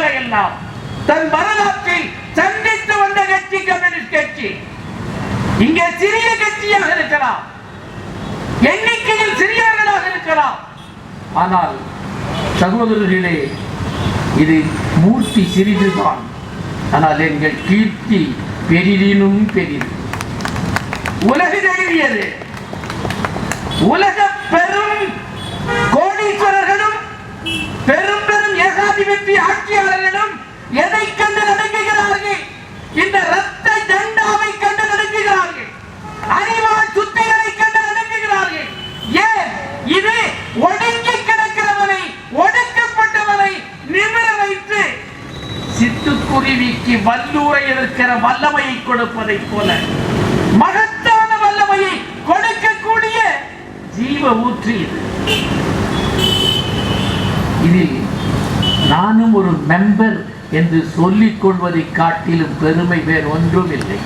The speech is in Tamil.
மக்களை எல்லாம் தன் வரலாற்றில் சந்தித்து வந்த கட்சி கம்யூனிஸ்ட் கட்சி. இங்கே சிறிய கட்சியாக இருக்கலாம். எண்ணிக்கையில் சிறியவர்களாக இருக்கலாம். ஆனால் சகோதரர்களே இது மூர்த்தி சிறிதுதான். ஆனால் எங்கள் கீர்த்தி பெரிதினும் பெரிது. உலகு தழுவியது உலக பெரும் கோடீஸ்வரர்களும் பெரும் பெரும் ஏகாதிபத்திய எதை கண்டு நடுங்குகிறார்கள்? இந்த ரத்த ஜெண்டாவை கண்டு நடுங்குகிறார்கள். அறிவால் சுத்திகளை கண்டு நடுங்குகிறார்கள். ஏன்? இது ஒடுங்கி கிடக்கிறவனை ஒடுக்கப்பட்டவனை நிமிர வைத்து சிட்டுக்குருவிக்கு வல்லூரை இருக்கிற வல்லமையை கொடுப்பதை போல மகத்தான வல்லமையை கொடுக்கக்கூடிய ஜீவ ஊற்று இது. இதில் நானும் ஒரு மெம்பர் என்று சொல்லிக் கொள்வதை காட்டிலும் பெருமை வேறு ஒன்றும் இல்லை